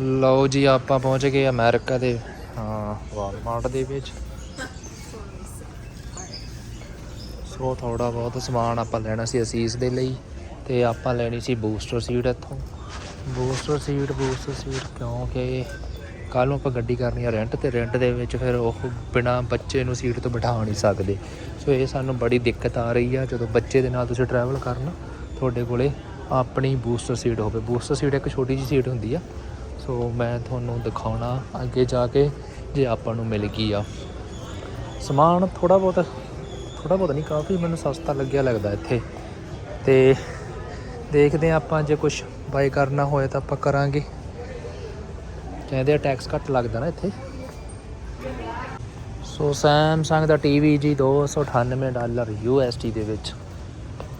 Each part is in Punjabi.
ਲਓ ਜੀ, ਆਪਾਂ ਪਹੁੰਚ ਗਏ ਅਮਰੀਕਾ ਦੇ, ਹਾਂ, ਵਾਲਮਾਰਟ ਦੇ ਵਿੱਚ। ਸੋ ਥੋੜਾ ਬਹੁਤ ਸਮਾਨ ਆਪਾਂ ਲੈਣਾ ਸੀ ਅਸੀਸ ਦੇ ਲਈ, ਤੇ ਆਪਾਂ ਲੈਣੀ ਸੀ ਬੂਸਟਰ ਸੀਟ ਇੱਥੋਂ। ਬੂਸਟਰ ਸੀਟ ਬੂਸਟਰ ਸੀਟ, ਕਿਉਂਕਿ ਕੱਲ ਨੂੰ ਆਪਾਂ ਗੱਡੀ ਕਰਨੀ ਆ ਰੈਂਟ ਤੇ ਰੈਂਟ ਦੇ ਵਿੱਚ ਫਿਰ ਉਹ ਬਿਨਾ ਬੱਚੇ ਨੂੰ ਸੀਟ ਤੋਂ ਬਿਠਾ ਨਹੀਂ ਸਕਦੇ। ਸੋ ਇਹ ਸਾਨੂੰ ਬੜੀ ਦਿੱਕਤ ਆ ਰਹੀ ਆ, ਜਦੋਂ ਬੱਚੇ ਦੇ ਨਾਲ ਤੁਸੀਂ ਟਰੈਵਲ ਕਰਨਾ, ਤੁਹਾਡੇ ਕੋਲੇ ਆਪਣੀ ਬੂਸਟਰ ਸੀਟ ਹੋਵੇ। ਬੂਸਟਰ ਸੀਟ ਇੱਕ ਛੋਟੀ ਜਿਹੀ ਸੀਟ ਹੁੰਦੀ ਆ ਸੋ ਮੈਂ ਤੁਹਾਨੂੰ ਦਿਖਾਉਣਾ ਅੱਗੇ ਜਾ ਕੇ ਜੇ ਆਪਾਂ ਨੂੰ ਮਿਲ ਗਈ ਆ। ਸਮਾਨ ਥੋੜਾ ਬਹੁਤ ਥੋੜਾ ਬਹੁਤ ਨਹੀਂ, ਕਾਫੀ ਮੈਨੂੰ ਸਸਤਾ ਲੱਗਿਆ ਲੱਗਦਾ ਇੱਥੇ। ਤੇ ਦੇਖਦੇ ਹਾਂ ਆਪਾਂ ਜੇ ਕੁਝ ਬਾਈ ਕਰਨਾ ਹੋਏ ਤਾਂ ਆਪਾਂ ਕਰਾਂਗੇ। ਕਹਿੰਦੇ ਆ ਟੈਕਸ ਘੱਟ ਲੱਗਦਾ ਨਾ ਇੱਥੇ। ਸੋ ਸੈਮਸੰਗ ਦਾ ਟੀਵੀ ਜੀ 298 ਡਾਲਰ ਯੂਐਸਡੀ ਦੇ ਵਿੱਚ।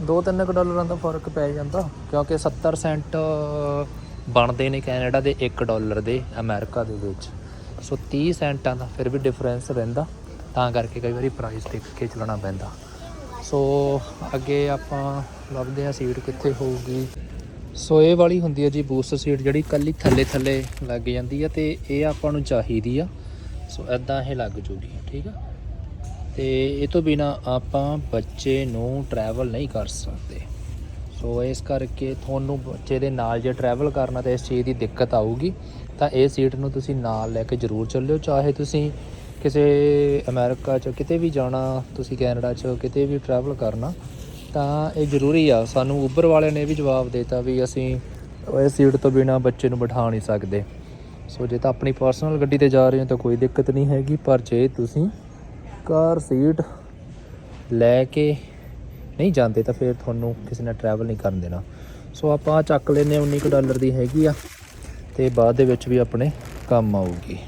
2-3 ਕੁ ਡਾਲਰਾਂ ਦਾ ਫ਼ਰਕ ਪੈ ਜਾਂਦਾ, ਕਿਉਂਕਿ 70 ਸੈਂਟ ਬਣਦੇ ਨੇ ਕੈਨੇਡਾ ਦੇ 1 ਡਾਲਰ ਦੇ, ਅਮਰੀਕਾ ਦੇ ਵਿੱਚ। ਸੋ 30 ਸੈਂਟਾਂ ਦਾ ਫਿਰ ਵੀ ਡਿਫਰੈਂਸ ਰਹਿੰਦਾ, ਤਾਂ ਕਰਕੇ ਕਈ ਵਾਰੀ ਪ੍ਰਾਈਸ ਦੇਖ ਕੇ ਚੱਲਣਾ ਪੈਂਦਾ। ਸੋ ਅੱਗੇ ਆਪਾਂ ਲੱਭਦੇ ਹਾਂ ਸੀਟ ਕਿੱਥੇ ਹੋਊਗੀ। ਸੋ ਇਹ ਵਾਲੀ ਹੁੰਦੀ ਹੈ ਜੀ ਬੂਸਟ ਸੀਟ ਜਿਹੜੀ ਕੱਲੀ ਥੱਲੇ ਥੱਲੇ ਲੱਗ ਜਾਂਦੀ ਆ ਤੇ ਇਹ ਆਪਾਂ ਨੂੰ ਚਾਹੀਦੀ ਆ। ਸੋ ਐਦਾਂ ਇਹ ਲੱਗ ਜੂਗੀ, ਠੀਕ ਆ? ਤੇ ਇਹ ਤੋਂ ਬਿਨਾ ਆਪਾਂ ਬੱਚੇ ਨੂੰ ਟਰੈਵਲ ਨਹੀਂ ਕਰ ਸਕਦੇ। ਸੋ ਇਸ ਕਰਕੇ ਤੁਹਾਨੂੰ ਬੱਚੇ ਦੇ ਨਾਲ ਜੇ ਟਰੈਵਲ ਕਰਨਾ ਤਾਂ ਇਸ ਚੀਜ਼ ਦੀ ਦਿੱਕਤ ਆਊਗੀ, ਤਾਂ ਇਹ ਸੀਟ ਨੂੰ ਤੁਸੀਂ ਨਾਲ ਲੈ ਕੇ ਜ਼ਰੂਰ ਚੱਲਿਓ, ਚਾਹੇ ਤੁਸੀਂ ਕਿਸੇ ਅਮਰੀਕਾ 'ਚ ਕਿਤੇ ਵੀ ਜਾਣਾ, ਤੁਸੀਂ ਕੈਨੇਡਾ 'ਚ ਕਿਤੇ ਵੀ ਟਰੈਵਲ ਕਰਨਾ, ਤਾਂ ਇਹ ਜ਼ਰੂਰੀ ਆ। ਸਾਨੂੰ ਉਬਰ ਵਾਲਿਆਂ ਨੇ ਵੀ ਜਵਾਬ ਦਿੱਤਾ ਵੀ ਅਸੀਂ ਇਸ ਸੀਟ ਤੋਂ ਬਿਨਾ ਬੱਚੇ ਨੂੰ ਬਿਠਾ ਨਹੀਂ ਸਕਦੇ। ਸੋ ਜੇ ਤਾਂ ਆਪਣੀ ਪਰਸਨਲ ਗੱਡੀ ਤੇ ਜਾ ਰਹੇ ਹੋ ਤਾਂ ਕੋਈ ਦਿੱਕਤ ਨਹੀਂ ਹੈਗੀ, ਪਰ ਜੇ ਤੁਸੀਂ ਕਾਰ ਸੀਟ ਲੈ ਕੇ ਨਹੀਂ ਜਾਂਦੇ ਤਾਂ ਫਿਰ ਤੁਹਾਨੂੰ ਕਿਸੇ ਨੇ ਟਰੈਵਲ ਨਹੀਂ ਕਰਨ ਦੇਣਾ। ਸੋ ਆਪਾਂ ਆਹ ਚੱਕ ਲੈਨੇ 19 ਕੁ ਡਾਲਰ ਦੀ ਹੈਗੀ ਆ ਤੇ ਬਾਅਦ ਦੇ ਵਿੱਚ ਵੀ ਆਪਣੇ ਕੰਮ ਆਊਗੀ।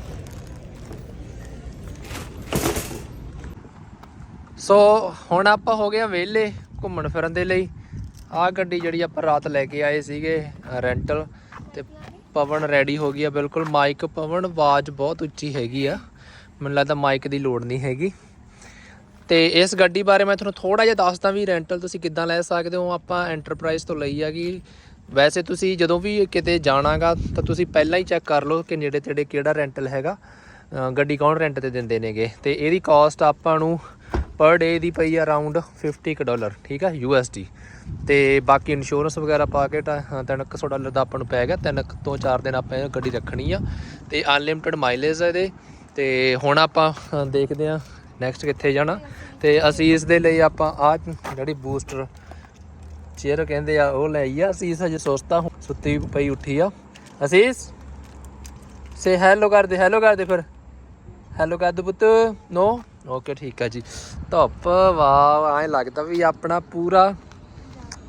ਸੋ ਹੁਣ ਆਪਾਂ ਹੋ ਗਏ ਵਿਹਲੇ ਘੁੰਮਣ ਫਿਰਨ ਦੇ ਲਈ। ਆਹ ਗੱਡੀ ਜਿਹੜੀ ਆਪਾਂ ਰਾਤ ਲੈ ਕੇ ਆਏ ਸੀਗੇ ਰੈਂਟਲ ਤੇ ਪਵਨ ਰੈਡੀ ਹੋ ਗਈ ਆ ਬਿਲਕੁਲ। ਮਾਈਕ ਪਵਨ, ਆਵਾਜ਼ ਬਹੁਤ ਉੱਚੀ ਹੈਗੀ ਆ। ਮੈਨੂੰ ਲੱਗਦਾ ਮਾਈਕ ਦੀ ਲੋੜ ਨਹੀਂ ਹੈਗੀ। ਤੇ ਇਸ ਗੱਡੀ ਬਾਰੇ ਮੈਂ ਤੁਹਾਨੂੰ ਥੋੜਾ ਜਿਹਾ ਦੱਸਦਾ ਵੀ ਰੈਂਟਲ ਤੁਸੀਂ ਕਿੱਦਾਂ ਲੈ ਸਕਦੇ ਹੋ, ਆਪਾਂ ਐਂਟਰਪ੍ਰਾਈਜ਼ ਤੋਂ ਲਈ ਹੈਗੀ ਵੈਸੇ ਤੁਸੀਂ ਜਦੋਂ ਵੀ ਕਿਤੇ ਜਾਣਾਗਾ ਤਾਂ ਤੁਸੀਂ ਪਹਿਲਾਂ ਹੀ ਚੈੱਕ ਕਰ ਲਓ ਕਿ ਨੇੜੇ ਤੇੜੇ ਕਿਹੜਾ ਰੈਂਟਲ ਹੈਗਾ। ਗੱਡੀ ਕੌਣ ਰੈਂਟ ਤੇ ਦਿੰਦੇ ਨੇਗੇ ਤੇ ਇਹਦੀ ਕਾਸਟ ਆਪਾਂ ਨੂੰ ਪਰ ਡੇ ਦੀ ਪਈ ਆ ਅਰਾਊਂਡ 50 ਕੁ ਡਾਲਰ ਠੀਕ ਆ ਯੂਐਸਡੀ ਤੇ ਬਾਕੀ ਇੰਸ਼ੋਰੈਂਸ ਵਗੈਰਾ ਪਾ ਕੇ ਤਾਂ 300 ਡਾਲਰ ਦਾ ਆਪਾਂ ਨੂੰ ਪੈ ਗਿਆ, ਤਿੰਨ ਕੁ ਤੋਂ 4 ਦਿਨ ਆਪਾਂ ਇਹ ਗੱਡੀ ਰੱਖਣੀ ਆ। ਤੇ ਅਨਲਿਮਿਟਿਡ ਮਾਈਲੇਜ ਹੈ ਇਹਦੇ, ਤੇ ਹੁਣ ਆਪਾਂ ਦੇਖਦੇ ਆ ਨੈਕਸਟ ਕਿੱਥੇ ਜਾਣਾ? ਤੇ ਅਸੀਂ ਇਸ ਦੇ ਲਈ ਆਪਾਂ ਆ ਜਿਹੜੀ ਬੂਸਟਰ ਚੇਅਰ ਕਹਿੰਦੇ ਆ, ਉਹ ਲੈ ਆ ਅਸੀਂ ਹਜੇ ਸੁਸਤਾ ਹੁਣ ਸੁੱਤੀ ਪਈ ਉੱਠੀ ਆ। ਅਸੀਸ ਸੇ ਹੈਲੋ ਕਰਦੇ ਹੈਲੋ ਕਰਦੇ ਫਿਰ। ਹੈਲੋ ਕਰ ਦੋ ਪੁੱਤ। ਨੋ ਓਕੇ ਠੀਕ ਆ ਜੀ। ਧੁੱਪ, ਵਾਹ, ਐਂ ਲੱਗਦਾ ਵੀ ਆਪਣਾ ਪੂਰਾ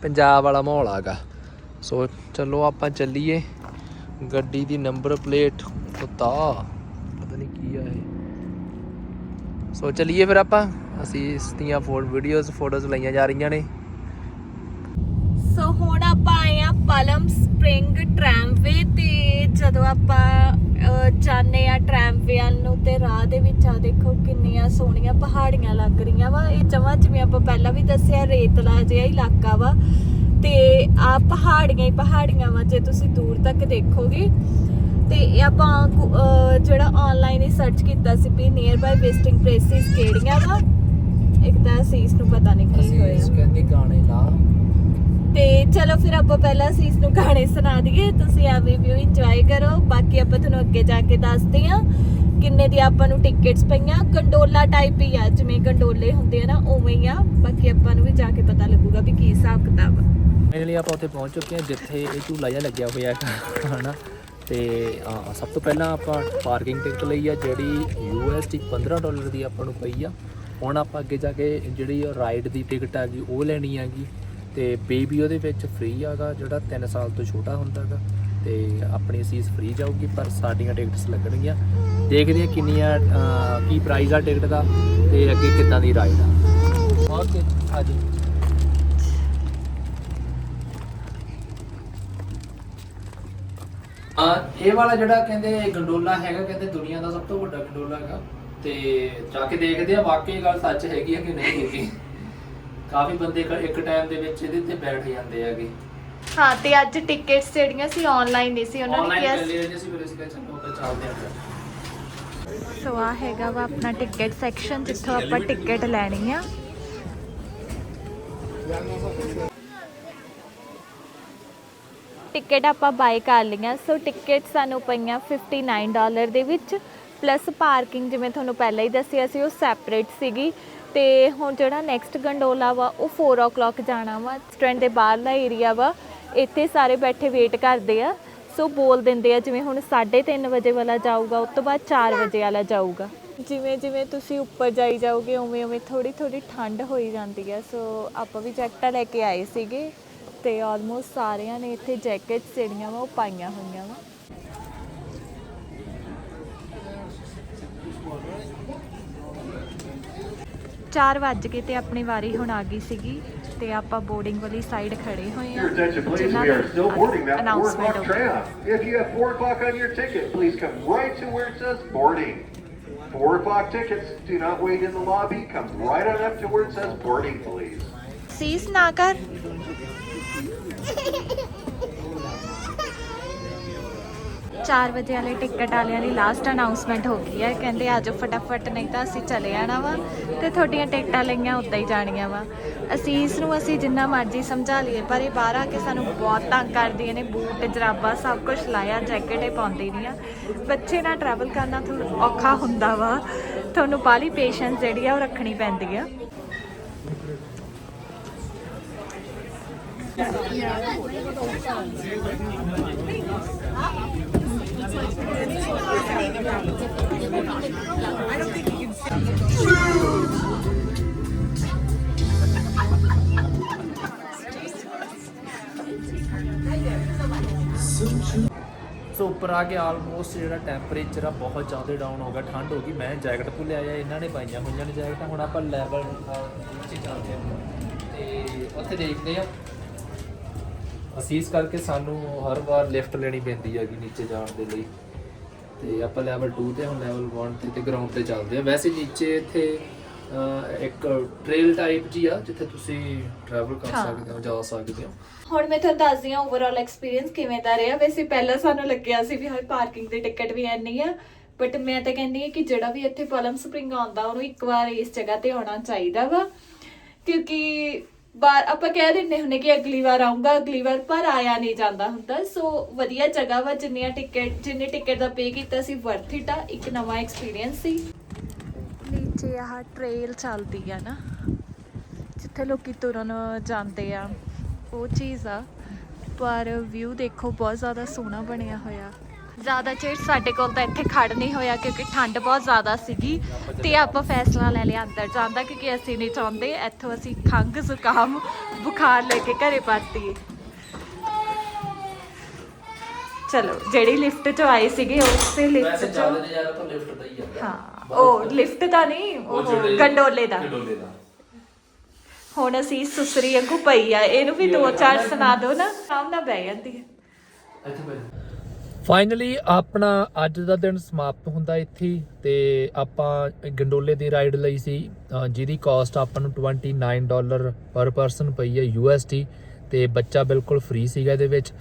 ਪੰਜਾਬ ਵਾਲਾ ਮਾਹੌਲ ਆਗਾ। ਸੋ, ਚਲੋ ਆਪਾਂ ਚੱਲੀਏ। ਗੱਡੀ ਦੀ ਨੰਬਰ ਪਲੇਟ ਉਤਾ ਪਤਾ ਨਹੀਂ ਕੀ ਆ ਇਹ ਸੋ ਚੱਲੀਏ ਫਿਰ ਆਪਾਂ। ਅਸੀਂ ਇਸ ਦੀਆਂ ਫੋਟੋ ਵੀਡੀਓਜ਼ ਫੋਟੋਜ਼ ਲਈਆਂ ਜਾ ਰਹੀਆਂ ਨੇ। ਸੋ ਹੁਣ ਆਪਾਂ ਆਏ ਆ ਪਲਮ ਸਪ੍ਰਿੰਗ ਟ੍ਰੈਮਵੇ ਤੇ ਜਦੋਂ ਆਪਾਂ ਅਹ, ਜਾਂਦੇ ਆ ਟ੍ਰੈਮਵੇ ਵੱਲ ਨੂੰ ਤੇ ਰਾਹ ਦੇ ਵਿੱਚ ਆ ਦੇਖੋ ਕਿੰਨੀਆਂ ਸੋਹਣੀਆਂ ਪਹਾੜੀਆਂ ਲੱਗ ਰਹੀਆਂ ਵਾ। ਇਹ ਜਮਾਂ ਜਿਵੇਂ ਆਪਾਂ ਪਹਿਲਾਂ ਵੀ ਦੱਸਿਆ ਰੇਤਲਾ ਜਿਹਾ ਇਲਾਕਾ ਵਾ। ਤੇ ਆ ਪਹਾੜੀਆਂ ਹੀ ਪਹਾੜੀਆਂ ਵਾ ਜੇ ਤੁਸੀਂ ਦੂਰ ਤੱਕ ਦੇਖੋਗੇ। ਤੇ ਇਹ ਆਪਾਂ ਜਿਹੜਾ ਆਨਲਾਈਨ ਹੀ ਸਰਚ ਕੀਤਾ ਸੀ ਵੀ ਨੀਅਰ ਬਾਈ ਵਿਜ਼ਿਟਿੰਗ ਪਲੇਸਿਸ ਕਿਹੜੀਆਂ ਵਾ? ਇੱਕ ਤਾਂ ਅਸੀਸ ਨੂੰ ਪਤਾ ਨਹੀਂ ਕੀ ਹੋਇਆ। ਕਹਿੰਦੇ ਗਾਣੇ ਲਾ। ਤੇ ਚਲੋ ਫਿਰ ਆਪਾਂ ਪਹਿਲਾਂ ਸੀਸ ਨੂੰ ਗਾਣੇ ਸੁਣਾ ਦਈਏ ਤੁਸੀਂ ਆ ਵੀਡੀਓ ਇੰਜੋਏ ਕਰੋ। ਬਾਕੀ ਆਪਾਂ ਤੁਹਾਨੂੰ ਅੱਗੇ ਜਾ ਕੇ ਦੱਸਦੇ ਆ ਕਿੰਨੇ ਦੀ ਆਪਾਂ ਨੂੰ ਟਿਕਟਸ ਪਈਆਂ। ਗੰਡੋਲਾ ਟਾਈਪ ਹੀ ਆ ਜਿਵੇਂ ਗੰਡੋਲੇ ਹੁੰਦੇ ਆ ਨਾ ਉਵੇਂ ਹੀ ਆ। ਬਾਕੀ ਆਪਾਂ ਨੂੰ ਵੀ ਜਾ ਕੇ ਪਤਾ ਲੱਗੂਗਾ ਵੀ ਕੀ ਹਿਸਾਬ ਕਿਤਾਬ ਆ। ਫਾਈਨਲੀ ਆਪਾਂ ਉੱਥੇ ਪਹੁੰਚ ਚੁੱਕੇ ਹਾਂ ਜਿੱਥੇ ਇਹ ਝੂਲਾ ਜਿਹਾ ਲੱਗਿਆ ਹੋਇਆ ਹੈ ਹਨਾ? ਤੇ ਸਭ ਤੋਂ ਪਹਿਲਾਂ ਆਪਾਂ ਪਾਰਕਿੰਗ ਟਿਕਟ ਲਈ ਆ, ਜਿਹੜੀ ਯੂਐਸਡੀ 15 ਡਾਲਰ ਦੀ ਆਪਾਂ ਨੂੰ ਪਈ ਆ। ਹੁਣ ਆਪਾਂ ਅੱਗੇ ਜਾ ਕੇ ਜਿਹੜੀ ਰਾਈਡ ਦੀ ਟਿਕਟ ਆ ਗਈ, ਉਹ ਲੈਣੀ ਹੈਗੀ। ਤੇ ਬੇਬੀ ਉਹਦੇ ਵਿੱਚ ਫ੍ਰੀ ਆਗਾ ਜਿਹੜਾ 3 ਸਾਲ ਤੋਂ ਛੋਟਾ ਹੁੰਦਾਗਾ ਤੇ ਆਪਣੀ ਸੀਸ ਫ੍ਰੀ ਜਾਊਗੀ, ਪਰ ਸਾਡੀਆਂ ਟਿਕਟਸ ਲੱਗਣਗੀਆਂ। ਦੇਖਦੇ ਹਾਂ ਕਿੰਨੀਆਂ ਕੀ ਪ੍ਰਾਈਸ ਆ ਟਿਕਟ ਦਾ ਤੇ ਅੱਗੇ ਕਿੱਦਾਂ ਦੀ ਰਾਈਡ ਆ। ਓਕੇ ਹਾਂਜੀ। ਆ ਇਹ ਵਾਲਾ ਜਿਹੜਾ ਕਹਿੰਦੇ ਗੰਡੋਲਾ ਹੈਗਾ ਕਹਿੰਦੇ ਦੁਨੀਆ ਦਾ ਸਭ ਤੋਂ ਵੱਡਾ ਗੰਡੋਲਾ ਹੈਗਾ। ਤੇ ਜਾ ਕੇ ਦੇਖਦੇ ਆ ਵਾਕਈ ਗੱਲ ਸੱਚ ਹੈਗੀ ਹੈ ਕਿ ਨਹੀਂ ਹੈਗੀ। ਕਾਫੀ ਬੰਦੇ ਕ- ਇੱਕ ਟਾਈਮ ਦੇ ਵਿੱਚ ਇਹਦੇ ਤੇ ਬੈਠ ਜਾਂਦੇ ਹੈਗੇ। ਹਾਂ ਤੇ ਅੱਜ ਟਿਕਟਸ ਜਿਹੜੀਆਂ ਸੀ ਆਨਲਾਈਨ ਨਹੀਂ ਸੀ ਉਹਨਾਂ ਨੇ ਕਿਹਾ ਸੀ। ਸੀ ਫਿਰ ਅਸੀਂ ਚਲੋ ਤਾਂ ਚੱਲਦੇ ਆਂ ਸੋ ਆ ਹੈਗਾ ਵਾ ਆਪਣਾ ਟਿਕਟ ਸੈਕਸ਼ਨ ਜਿੱਥੋਂ ਆਪਾਂ ਟਿਕਟ ਲੈਣੀ ਆ। ਟਿਕਟ ਆਪਾਂ ਬਾਈ ਕਰ ਲਈਆਂ। ਸੋ ਟਿਕਟ ਸਾਨੂੰ ਪਈਆਂ 59 ਡਾਲਰ ਦੇ ਵਿੱਚ। ਪਲੱਸ ਪਾਰਕਿੰਗ ਜਿਵੇਂ ਤੁਹਾਨੂੰ ਪਹਿਲਾਂ ਹੀ ਦੱਸਿਆ ਸੀ, ਉਹ ਸੈਪਰੇਟ ਸੀਗੀ। ਤੇ ਹੁਣ ਜਿਹੜਾ ਨੈਕਸਟ ਗੰਡੋਲਾ ਵਾ, ਉਹ 4:00 ਜਾਣਾ ਵਾ। ਰੈਸਟੋਰੈਂਟ ਦੇ ਬਾਹਰਲਾ ਏਰੀਆ ਵਾ। ਇੱਥੇ ਸਾਰੇ ਬੈਠੇ ਵੇਟ ਕਰਦੇ ਆ। ਸੋ ਬੋਲ ਦਿੰਦੇ ਆ, ਜਿਵੇਂ ਹੁਣ 3:30 ਵਜੇ ਵਾਲਾ ਜਾਊਗਾ, ਉਸ ਤੋਂ ਬਾਅਦ 4 ਵਜੇ ਵਾਲਾ ਜਾਊਗਾ। ਜਿਵੇਂ ਜਿਵੇਂ ਤੁਸੀਂ ਉੱਪਰ ਜਾਈ ਜਾਓਗੇ, ਉਵੇਂ ਉਵੇਂ ਥੋੜੀ ਥੋੜੀ ਠੰਡ ਹੋਈ ਜਾਂਦੀ ਆ। ਸੋ ਆਪਾਂ ਵੀ ਜੈਕਟਾਂ ਲੈ ਕੇ ਆਏ ਸੀਗੇ। ਤੇ ਆਲਮੋਸਟ ਸਾਰਿਆਂ ਨੇ ਇੱਥੇ ਜੈਕਟਸ ਜਿਹੜੀਆਂ ਵਾ ਉਹ ਪਾਈਆਂ ਹੋਈਆਂ ਵਾ ਚਾਰ ਵੱਜ ਕੇ ਤੇ ਆਪਣੀ ਵਾਰੀ ਹੁਣ ਆ ਗਈ ਸੀਗੀ ਤੇ ਆਪਾਂ ਬੋਰਡਿੰਗ ਵਾਲੀ ਸਾਈਡ ਖੜੇ ਹੋਏ ਆ. ਜਿਨ੍ਹਾਂ 4 announcement o'clock ਹੋ ਗਈ। tram. If you have 4 o'clock on your ticket, please come right to where it says boarding. 4 o'clock tickets, do not wait in the lobby. Come right on up to where it says boarding, please. ਸੀਸ ਨਾ ਕਰ ਚਾਰ ਵਜੇ ਵਾਲੇ ਟਿਕਟ ਵਾਲਿਆਂ ਦੀ ਲਾਸਟ ਅਨਾਉਂਸਮੈਂਟ ਹੋ ਗਈ ਹੈ। ਕਹਿੰਦੇ ਆਜੋ ਫਟਾਫਟ, ਨਹੀਂ ਤਾਂ ਅਸੀਂ ਚਲੇ ਜਾਣਾ ਵਾ ਤੇ ਤੁਹਾਡੀਆਂ ਟਿਕਟਾਂ ਲਈਆਂ, ਉੱਦਾਂ ਹੀ ਜਾਣੀਆਂ ਵਾ। ਅਸੀਂ ਇਸ ਨੂੰ ਅਸੀਂ ਜਿੰਨਾ ਮਰਜ਼ੀ ਸਮਝਾ ਲਈਏ, ਪਰ ਇਹ ਬਾਹਰ ਆ ਕੇ ਸਾਨੂੰ ਬਹੁਤ ਤੰਗ ਕਰਦੀਆਂ ਨੇ, ਬੂਟ, ਜਰਾਬਾ, ਸਭ ਕੁਝ ਲਾਇਆ, ਜੈਕਟ ਇਹ ਪਾਉਂਦੀ ਨਹੀਂ ਆ ਬੱਚੇ ਨਾਲ ਟਰੈਵਲ ਕਰਨਾ ਥੋੜਾ ਔਖਾ ਹੁੰਦਾ ਵਾ। ਤੁਹਾਨੂੰ ਬਾਲੀ ਪੇਸ਼ੈਂਸ ਜਿਹੜੀ ਆ, ਉਹ ਰੱਖਣੀ ਪੈਂਦੀ ਆ। ਸੋ ਉੱਪਰ ਆ ਕੇ ਆਲਮੋਸਟ ਜਿਹੜਾ ਟੈਂਪਰੇਚਰ ਆ ਬਹੁਤ ਜ਼ਿਆਦਾ ਡਾਊਨ ਹੋ ਗਿਆ, ਠੰਡ ਹੋ ਗਈ। ਮੈਂ ਜੈਕਟ ਤੋਂ ਲਿਆਇਆ ਇਹਨਾਂ ਨੇ ਪਾਈਆਂ ਹੋਈਆਂ ਨੇ ਜੈਕਟਾਂ ਹੁਣ ਆਪਾਂ ਲੈਵਲ ਨੀਚੇ ਚੱਲਦੇ ਹਾਂ ਤੇ ਉੱਥੇ ਦੇਖਦੇ ਆ। ਅਸੀਂ ਇਸ ਕਰਕੇ ਸਾਨੂੰ ਹਰ ਵਾਰ ਲਿਫਟ ਲੈਣੀ ਪੈਂਦੀ ਹੈਗੀ ਨੀਚੇ ਜਾਣ ਦੇ ਲਈ। ਤੇ ਆਪਾਂ ਲੈਵਲ 2 ਤੇ ਹੁਣ ਲੈਵਲ 1 ਤੇ ਤੇ ਗਰਾਊਂਡ ਤੇ ਚੱਲਦੇ ਆ। ਵੈਸੇ ਨੀਚੇ ਇੱਥੇ ਇੱਕ ਟ੍ਰੇਲ ਟਾਈਪ ਜੀ ਆ ਜਿੱਥੇ ਤੁਸੀਂ ਟਰੈਵਲ ਕਰ। ਸਕਦੇ ਹੋ ਜਾ ਸਕਦੇ ਹੋ। ਹੁਣ ਮੈਂ ਤੁਹਾਨੂੰ ਦੱਸਦੀ ਹਾਂ ਓਵਰਆਲ ਐਕਸਪੀਰੀਅੰਸ ਕਿਵੇਂ ਦਾ ਰਿਹਾ। ਵੈਸੇ ਪਹਿਲਾਂ ਸਾਨੂੰ ਲੱਗਿਆ ਸੀ ਵੀ ਹਾਏ ਪਾਰਕਿੰਗ ਦੀ ਟਿਕਟ ਵੀ ਐਨੀ ਆ ਬਟ ਮੈਂ ਤਾਂ ਕਹਿੰਦੀ ਹਾਂ ਕਿ ਜਿਹੜਾ ਵੀ ਇੱਥੇ ਪਲਮ ਸਪ੍ਰਿੰਗ ਆਉਂਦਾ ਉਹਨੂੰ ਇੱਕ ਵਾਰ ਇਸ ਜਗ੍ਹਾ ਤੇ ਆਉਣਾ ਚਾਹੀਦਾ ਵਾ। ਕਿਉਂਕਿ ਬਾਰ ਆਪਾਂ ਕਹਿ ਦਿੰਦੇ ਹੁੰਨੇ ਕਿ ਅਗਲੀ ਵਾਰ ਆਉਂਗਾ ਅਗਲੀ ਵਾਰ ਪਰ ਆਇਆ ਨਹੀਂ ਜਾਂਦਾ ਹੁੰਦਾ। ਸੋ ਵਧੀਆ ਜਗ੍ਹਾ ਵਾ, ਜਿੰਨੀਆਂ ਟਿਕਟ, ਜਿੰਨੇ ਟਿਕਟ ਦਾ ਪੇ ਕੀਤਾ ਸੀ ਵਰਥ ਇਟ ਆ। ਇੱਕ ਨਵਾਂ ਐਕਸਪੀਰੀਅੰਸ ਸੀ। ਨੀਚੇ ਆਹ ਟ੍ਰੇਲ ਚੱਲਦੀ ਆ ਨਾ, ਜਿੱਥੇ ਲੋਕੀ ਤੁਰਨ ਜਾਂਦੇ ਆ, ਉਹ ਚੀਜ਼ ਆ। ਪਰ ਵਿਊ ਦੇਖੋ, ਬਹੁਤ ਜ਼ਿਆਦਾ ਸੋਹਣਾ ਬਣਿਆ ਹੋਇਆ। ਜ਼ਿਆਦਾ ਚਿਰ ਸਾਡੇ ਕੋਲ ਤਾਂ ਇੱਥੇ ਖੜ ਨਹੀਂ ਹੋਇਆ ਕਿਉਂਕਿ ਠੰਡ ਬਹੁਤ ਜ਼ਿਆਦਾ ਸੀਗੀ ਤੇ ਆਪਾਂ ਫੈਸਲਾ ਲੈ ਲਿਆ ਅੰਦਰ ਜਾਣ ਦਾ ਕਿਉਂਕਿ ਅਸੀਂ ਨਹੀਂ ਚਾਹੁੰਦੇ ਇੱਥੋਂ ਅਸੀਂ ਖੰਘ ਜ਼ੁਕਾਮ ਬੁਖਾਰ ਲੈ ਕੇ ਘਰੇ ਪਰਤੀਏ। ਚਲੋ ਜਿਹੜੀ ਲਿਫਟ ਚੋਂ ਆਏ ਸੀਗੇ ਉਸੇ ਲਿਫਟ ਚੋਂ। ਜ਼ਿਆਦਾ ਨਜ਼ਾਰਾ ਤਾਂ ਲਿਫਟ ਦਾ ਹੀ ਆ। ਹਾਂ ਉਹ ਲਿਫਟ ਦਾ ਨਹੀਂ ਉਹ ਗੰਡੋਲੇ ਦਾ। ਗੰਡੋਲੇ ਦਾ। ਹੁਣ ਅਸੀਂ ਸੁਸਰੀ ਵਾਂਗੂ ਪਈ ਆ ਇਹਨੂੰ ਵੀ ਦੋ ਚਾਰ ਸੁਣਾ ਦਿਓ ਨਾ ਆਰਾਮ ਨਾਲ ਬਹਿ ਜਾਂਦੀ ਹੈ। ਫਾਈਨਲੀ ਆਪਣਾ ਅੱਜ ਦਾ ਦਿਨ ਸਮਾਪਤ ਹੁੰਦਾ ਇੱਥੇ ਹੀ ਤੇ ਆਪਾਂ ਗੰਡੋਲੇ ਦੀ ਰਾਈਡ ਲਈ ਸੀ ਜਿਹਦੀ ਕਾਸਟ ਆਪਾਂ ਨੂੰ 29 ਡਾਲਰ ਪਰ ਪਰਸਨ ਪਈ ਹੈ ਯੂਐਸਡੀ ਤੇ ਬੱਚਾ ਬਿਲਕੁਲ ਫ੍ਰੀ ਸੀਗਾ ਇਹਦੇ ਵਿੱਚ।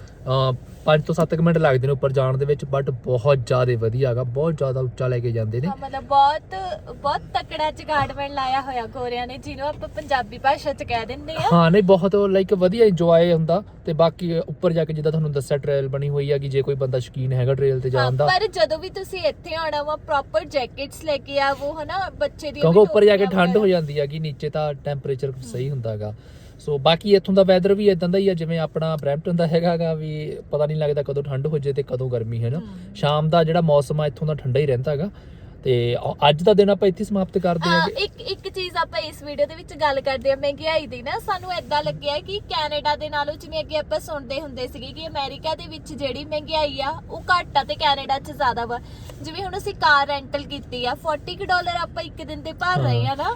5 ਤੋਂ 7 ਮਿੰਟ ਲੱਗਦੇ ਨੇ ਉੱਪਰ ਜਾਣ ਦੇ ਵਿੱਚ ਬਟ ਬਹੁਤ ਜ਼ਿਆਦਾ ਵਧੀਆ ਹੈਗਾ ਬਹੁਤ ਜ਼ਿਆਦਾ ਉੱਚਾ ਲੈ ਕੇ ਜਾਂਦੇ ਨੇ। ਹਾਂ ਮਤਲਬ ਬਹੁਤ ਬਹੁਤ ਤਕੜਾ ਜਗਾੜਮੈਂਟ ਲਾਇਆ ਹੋਇਆ ਗੋਰਿਆਂ ਨੇ ਜਿਹਨੂੰ ਆਪਾਂ ਪੰਜਾਬੀ ਭਾਸ਼ਾ ਚ ਕਹਿ ਦਿੰਦੇ ਆ। ਹਾਂ ਨਹੀਂ ਬਹੁਤ ਲਾਈਕ ਵਧੀਆ ਇੰਜੋਏ ਹੁੰਦਾ ਤੇ ਬਾਕੀ ਉੱਪਰ ਜਾ ਕੇ ਜਿੱਦਾਂ ਤੁਹਾਨੂੰ ਦੱਸਿਆ ਟ੍ਰੇਲ ਬਣੀ ਹੋਈ ਹੈ ਕਿ ਜੇ ਕੋਈ ਬੰਦਾ ਸ਼ੌਕੀਨ ਹੈਗਾ ਟ੍ਰੇਲ ਤੇ ਹਾਂ, ਜਾਣ ਦਾ। ਪਰ ਜਦੋਂ ਵੀ ਤੁਸੀਂ ਇੱਥੇ ਆਉਣਾ ਵਾ ਪ੍ਰੋਪਰ ਜੈਕਟਸ ਲੈ ਕੇ ਆਵੋ ਹਨਾ ਬੱਚੇ ਦੀ ਕਿਉਂਕਿ ਉੱਪਰ ਜਾ ਕੇ ਠੰਡ ਹੋ ਜਾਂਦੀ ਹੈ ਕਿ ਨੀਚੇ ਤਾਂ ਟੈਂਪਰੇਚਰ ਸਹੀ ਹੁੰਦਾਗਾ ਸੋ ਬਾਕੀ ਇੱਥੋਂ ਦਾ ਵੈਦਰ ਵੀ ਇਦਾਂ ਦਾ ਹੀ ਆ ਜਿਵੇਂ ਆਪਣਾ ਬ੍ਰੈਂਪਟਨ ਦਾ ਹੈਗਾਗਾ ਵੀ ਪਤਾ ਨਹੀਂ ਲੱਗਦਾ ਕਦੋਂ ਠੰਡ ਹੋ ਜੇ ਤੇ ਕਦੋਂ ਗਰਮੀ ਹੈ ਨਾ। ਸ਼ਾਮ ਦਾ ਜਿਹੜਾ ਮੌਸਮ ਆ ਇੱਥੋਂ ਦਾ ਠੰਡਾ ਹੀ ਰਹਿੰਦਾ ਹੈਗਾ ਤੇ ਅੱਜ ਦਾ ਦਿਨ ਆਪਾਂ ਇੱਥੇ ਹੀ ਸਮਾਪਤ ਕਰਦੇ ਹਾਂ, ਹਾਂ ਇੱਕ ਇੱਕ ਚੀਜ਼ ਆਪਾਂ ਇਸ ਵੀਡੀਓ ਦੇ ਵਿੱਚ ਗੱਲ ਕਰਦੇ ਆ ਮਹਿੰਗਾਈ ਦੀ ਨਾ। ਸਾਨੂੰ ਐਦਾਂ ਲੱਗਿਆ ਕਿ ਕੈਨੇਡਾ ਦੇ ਨਾਲੋਂ ਜਿਵੇਂ ਅੱਗੇ ਆਪਾਂ ਸੁਣਦੇ ਹੁੰਦੇ ਸੀਗੇ ਕਿ ਅਮਰੀਕਾ ਦੇ ਵਿੱਚ ਜਿਹੜੀ ਮਹਿੰਗਾਈ ਆ ਉਹ ਘੱਟ ਆ ਤੇ ਕੈਨੇਡਾ 'ਚ ਜ਼ਿਆਦਾ ਵਾ। ਜਿਵੇਂ ਹੁਣ ਅਸੀਂ ਕਾਰ ਰੈਂਟਲ ਕੀਤੀ ਆ 40 ਡਾਲਰ ਆਪਾਂ ਇੱਕ ਦਿਨ ਦੇ ਭਰ ਰਹੇ ਆ ਨਾ।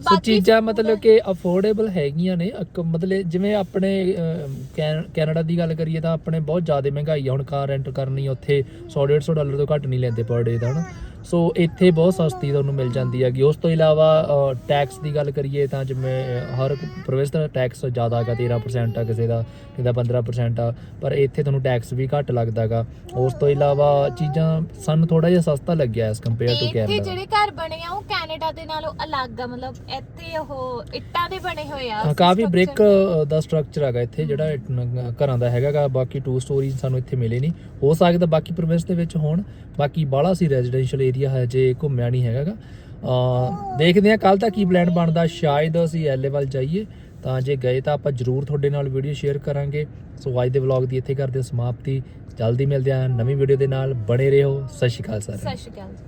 ਸੋ ਚੀਜ਼ਾਂ ਮਤਲਬ ਕਿ ਅਫੋਰਡੇਬਲ ਹੈਗੀਆਂ ਨੇ ਮਤਲਬ ਜਿਵੇਂ ਆਪਣੇ ਅਹ, ਕੈਨ- ਕੈਨੇਡਾ ਦੀ ਗੱਲ ਕਰੀਏ ਤਾਂ ਆਪਣੇ ਬਹੁਤ ਜ਼ਿਆਦਾ ਮਹਿੰਗਾਈ ਆ ਹੁਣ ਕਾਰ ਰੈਂਟ ਕਰਨੀ ਉੱਥੇ 100 150 ਡਾਲਰ ਤੋਂ ਘੱਟ ਨਹੀਂ ਲੈਂਦੇ ਪਰ ਡੇ ਦਾ ਹਨਾ? ਸੋ ਇੱਥੇ ਬਹੁਤ ਸਸਤੀ ਤੁਹਾਨੂੰ ਮਿਲ ਜਾਂਦੀ ਹੈਗੀ। ਉਸ ਤੋਂ ਇਲਾਵਾ ਟੈਕਸ ਦੀ ਗੱਲ ਕਰੀਏ ਤਾਂ ਜਿਵੇਂ ਹਰ ਪ੍ਰਵੇਸ਼ ਦਾ ਟੈਕਸ ਜ਼ਿਆਦਾ ਹੈਗਾ 13% ਆ ਕਿਸੇ ਦਾ ਕਿਦਾ 15% ਆ ਪਰ ਇੱਥੇ ਤੁਹਾਨੂੰ ਟੈਕਸ ਵੀ ਘੱਟ ਲੱਗਦਾਗਾ ਉਸ ਤੋਂ ਇਲਾਵਾ ਚੀਜ਼ਾਂ ਸਾਨੂੰ ਥੋੜਾ ਜਿਹਾ ਸਸਤਾ ਲੱਗਿਆ ਐਸ ਕੰਪੇਅਰ ਟੂ ਇੱਥੇ ਕੈਨੇਡਾ ਜਿਹੜੇ ਘਰ ਬਣੇ ਆ ਉਹ ਕੈਨੇਡਾ ਦੇ ਨਾਲੋਂ ਅਲੱਗ ਆ ਮਤਲਬ ਇੱਥੇ ਉਹ ਇੱਟਾਂ ਦੇ ਬਣੇ ਹੋਏ ਆ ਕਾਫੀ। ਬ੍ਰਿਕ ਦਾ। ਸਟਰਕਚਰ ਹੈਗਾ ਇੱਥੇ ਜਿਹੜਾ ਘਰਾਂ ਦਾ ਹੈਗਾਗਾ ਬਾਕੀ ਟੂ ਸਟੋਰੀ ਸਾਨੂੰ ਇੱਥੇ ਮਿਲੇ ਨਹੀਂ। ਹੋ ਸਕਦਾ ਬਾਕੀ ਪ੍ਰੋਵਿੰਸ ਦੇ ਵਿੱਚ ਹੋਣ ਬਾਕੀ ਬਾਹਲਾ ਸੀ ਰੈਜ਼ੀਡੈਂਸ਼ੀਅਲ ਏਰੀਆ ਹੈ, ਜੇ ਘੁੰਮਿਆ ਨਹੀਂ ਹੈਗਾਗਾ। ਦੇਖਦੇ ਹਾਂ ਕੱਲ ਤੱਕ ਕੀ ਪਲਾਨ ਬਣਦਾ। ਸ਼ਾਇਦ ਅਸੀਂ ਐਲਏ ਵੱਲ ਜਾਈਏ, ਤਾਂ ਜੇ ਗਏ ਤਾਂ ਆਪਾਂ ਜਰੂਰ ਤੁਹਾਡੇ ਨਾਲ ਵੀਡੀਓ ਸ਼ੇਅਰ ਕਰਾਂਗੇ। ਸੋ ਅੱਜ ਦੇ ਵਲੌਗ ਦੀ ਇੱਥੇ ਕਰਦੇ ਹਾਂ ਸਮਾਪਤੀ। ਜਲਦੀ ਮਿਲਦੇ ਹਾਂ ਨਵੀਂ ਵੀਡੀਓ ਦੇ ਨਾਲ। ਬਣੇ ਰਹੋ। ਸਤਿ ਸ਼੍ਰੀ ਅਕਾਲ ਸਾਰਿਆਂ ਨੂੰ। ਸਤਿ ਸ਼੍ਰੀ ਅਕਾਲ ਜੀ।